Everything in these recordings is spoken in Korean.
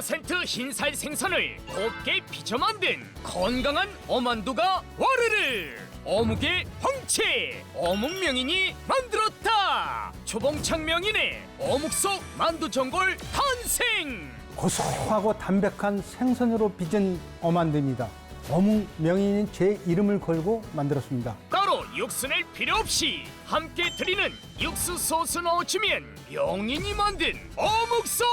100% 흰살 생선을 곱게 빚어 만든 건강한 어만두가 와르르 어묵의 황체 어묵 명인이 만들었다 초봉창 명인의 어묵 속 만두 전골 탄생 고소하고 담백한 생선으로 빚은 어만두입니다. 어묵 명인인 제 이름을 걸고 만들었습니다. 육수 낼 필요 없이 함께 드리는 육수 소스 넣어주면 명인이 만든 어묵소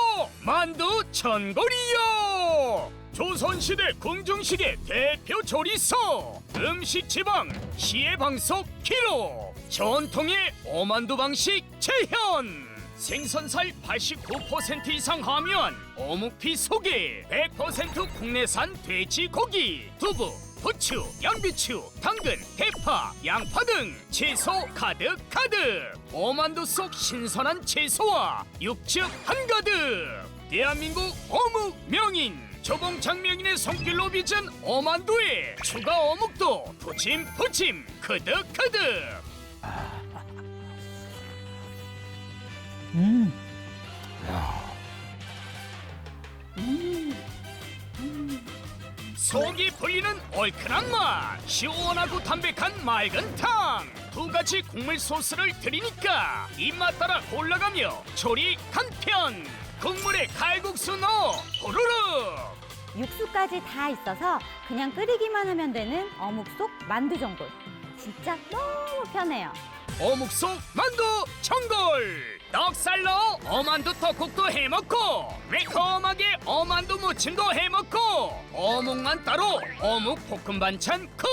만두 전골이요! 조선시대 궁중식의 대표 조리소 음식 지방 시의 방석 키로 전통의 어만두 방식 재현. 생선살 89% 이상 함유한 어묵피 속에 100% 국내산 돼지고기, 두부, 부추, 양배추, 당근, 대파, 양파 등 채소 가득 가득. 어만두 속 신선한 채소와 육즙 한가득. 대한민국 어묵 명인 조봉창 명인의 손길로 빚은 어만두에 추가 어묵도 푸짐푸짐 크득크득 속이 풀리는 얼큰한 맛 시원하고 담백한 맑은 탕 두 가지 국물 소스를 드리니까 입맛 따라 골라가며 조리 간편 국물에 칼국수 넣어 후루룩 육수까지 다 있어서 그냥 끓이기만 하면 되는 어묵 속 만두 전골. 진짜 너무 편해요. 어묵 속 만두 전골 넉살 넣어 어만두 떡국도 해먹고 매콤하게 어만두 무침도 해먹고 어묵만 따로 어묵 볶음 반찬 컷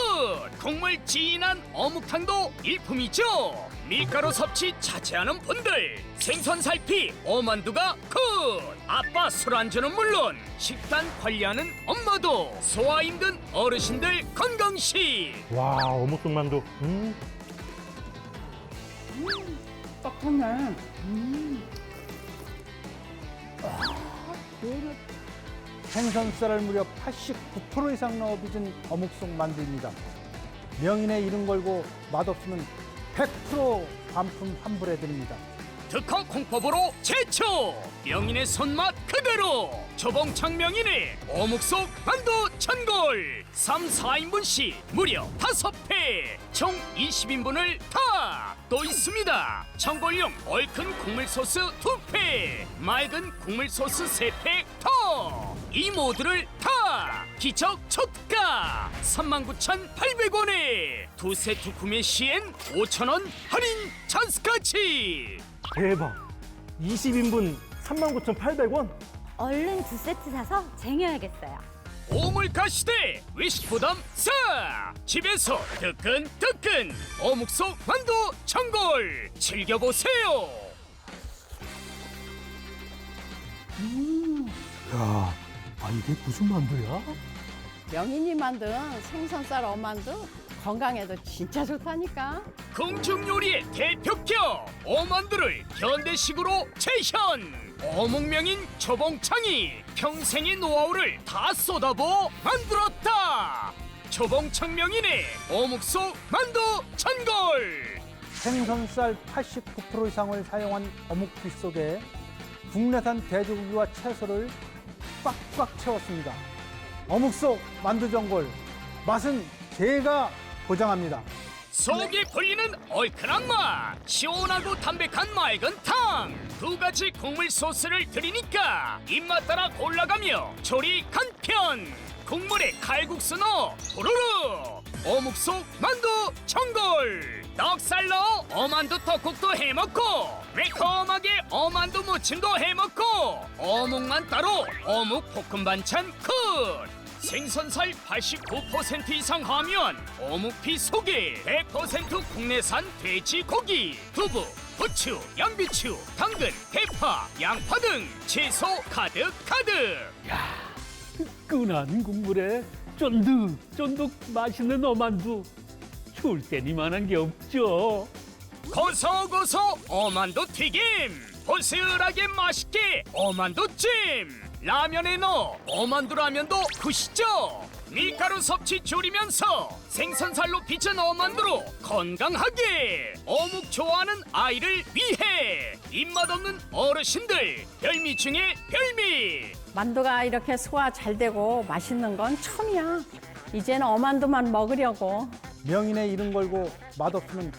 국물 진한 어묵탕도 일품이죠 밀가루 섭취 자제하는 분들 생선 살피 어만두가 컷 아빠 술안주는 물론 식단 관리하는 엄마도 소화 힘든 어르신들 건강식 와 어묵 만두. 음. 떡하네. 생선살을 무려 89% 이상 넣어 빚은 어묵 속 만두입니다. 명인의 이름 걸고 맛없으면 100% 반품 환불해 드립니다. 특허 콩법으로 제초! 명인의 손맛 그대로! 조봉창 명인의 어묵 속 만두 천골! 3, 4인분씩 무려 5회! 총 20인분을 다! 또 있습니다. 천골용 얼큰 국물 소스 2팩 맑은 국물 소스 3팩 더이 모두를 다 기적 초가 39,800원에 두 세트 구매 시엔 5,000원 할인 찬스까지 대박. 20인분 39,800원. 얼른 두 세트 사서 쟁여야겠어요. 오물가 시대 외식 부담 싸 집에서 뜨끈뜨끈 어묵 속 만두 천골 즐겨보세요 야, 아 이게 무슨 만두야? 명인이 만든 생선살 어만두 건강에도 진짜 좋다니까. 궁중 요리의 대표격 어만두를 현대식으로 재현 어묵명인 초봉창이 평생의 노하우를 다 쏟아부어 만들었다 초봉창 명인의 어묵 속 만두 천골 생선살 89% 이상을 사용한 어묵빛 속에 국내산 돼지고기와 채소를 꽉꽉 채웠습니다. 어묵 속 만두 전골 맛은 제가 보장합니다. 속이 풀리는 얼큰한 맛 시원하고 담백한 맑은 탕 두 가지 국물 소스를 드리니까 입맛 따라 골라가며 조리 간편 국물에 칼국수 넣어 후루룩 어묵 속 만두 전골 넉살 넣어 어만두 떡국도 해먹고 매콤하게 어만두 무침도 해먹고 어묵만 따로 어묵 볶음 반찬 컷 생선살 89% 이상 함유한 어묵피 속에 100% 국내산 돼지고기, 두부, 부추, 양배추, 당근, 대파, 양파 등 채소 가득 가득. 끈한 국물에 쫀득쫀득 맛있는 어만두 추울 땐 이만한 게 없죠. 고소고소 어만두 튀김, 보슬하게 맛있게 어만두 찜. 라면에 넣어 어만두 라면도 굿이죠. 밀가루 섭취 줄이면서 생선살로 빚은 어만두로 건강하게 어묵 좋아하는 아이를 위해 입맛 없는 어르신들 별미 중에 별미 만두가 이렇게 소화 잘 되고 맛있는 건 처음이야. 이제는 어만두만 먹으려고. 명인의 이름 걸고 맛없으면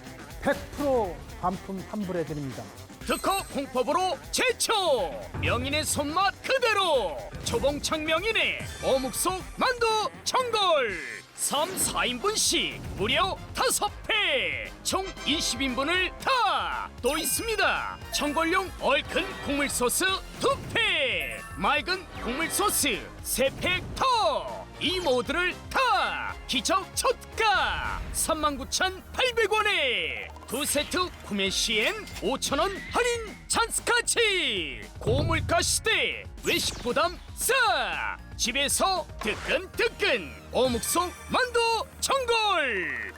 100% 반품 환불해 드립니다. 특허 공법으로 제초! 명인의 손맛 그대로! 초봉창 명인의 어묵속 만두 청골! 3, 4인분씩 무려 5회! 총 20인분을 다! 또 있습니다. 청골용 얼큰 국물 소스 2팩! 맑은 국물 소스 3팩 더! 이 모두를 다 기적 초가! 39,800원에 두 세트 구매 시엔 5,000원 할인 찬스까지! 고물가 시대 외식 부담 싸 집에서 뜨끈뜨끈 어묵속 만두 청골